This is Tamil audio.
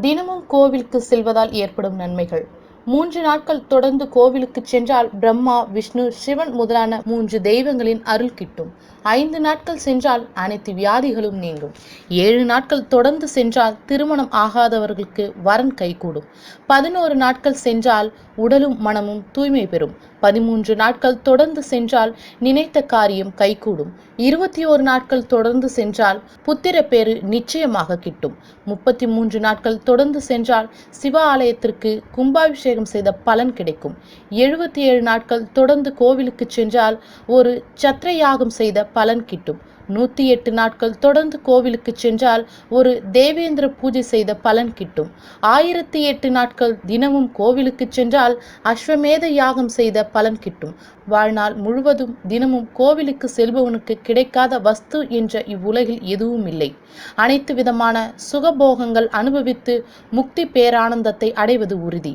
தினமும் கோவிலுக்கு செல்வதால் ஏற்படும் நன்மைகள். மூன்று நாட்கள் தொடர்ந்து கோவிலுக்கு சென்றால் பிரம்மா விஷ்ணு சிவன் முதலான மூன்று தெய்வங்களின் அருள் கிட்டும். ஐந்து நாட்கள் சென்றால் அனைத்து வியாதிகளும் நீங்கும். ஏழு நாட்கள் தொடர்ந்து சென்றால் திருமணம் ஆகாதவர்களுக்கு வரன் கைகூடும். பதினோரு நாட்கள் சென்றால் உடலும் மனமும் தூய்மை பெறும். பதிமூன்று நாட்கள் தொடர்ந்து சென்றால் நினைத்த காரியம் கைகூடும். இருபத்தி ஓரு நாட்கள் தொடர்ந்து சென்றால் புத்திர பேரு நிச்சயமாக கிட்டும். முப்பத்தி மூன்று நாட்கள் தொடர்ந்து சென்றால் சிவ ஆலயத்திற்கு கும்பாபிஷேகம் செய்த பலன் கிடைக்கும். எழுபத்தி ஏழு நாட்கள் தொடர்ந்து கோவிலுக்கு சென்றால் ஒரு சத்திர யாகம் செய்த பலன் கிட்டும். நூற்றி எட்டு நாட்கள் தொடர்ந்து கோவிலுக்கு சென்றால் ஒரு தேவேந்திர பூஜை செய்த பலன் கிட்டும். ஆயிரத்தி எட்டு நாட்கள் தினமும் கோவிலுக்கு சென்றால் அஸ்வமேத யாகம் செய்த பலன் கிட்டும். வாழ்நாள் முழுவதும் தினமும் கோவிலுக்கு செல்பவனுக்கு கிடைக்காத வஸ்து என்ற இவ்வுலகில் எதுவும் இல்லை. அனைத்து விதமான சுகபோகங்கள் அனுபவித்து முக்தி பேரானந்தத்தை அடைவது உறுதி.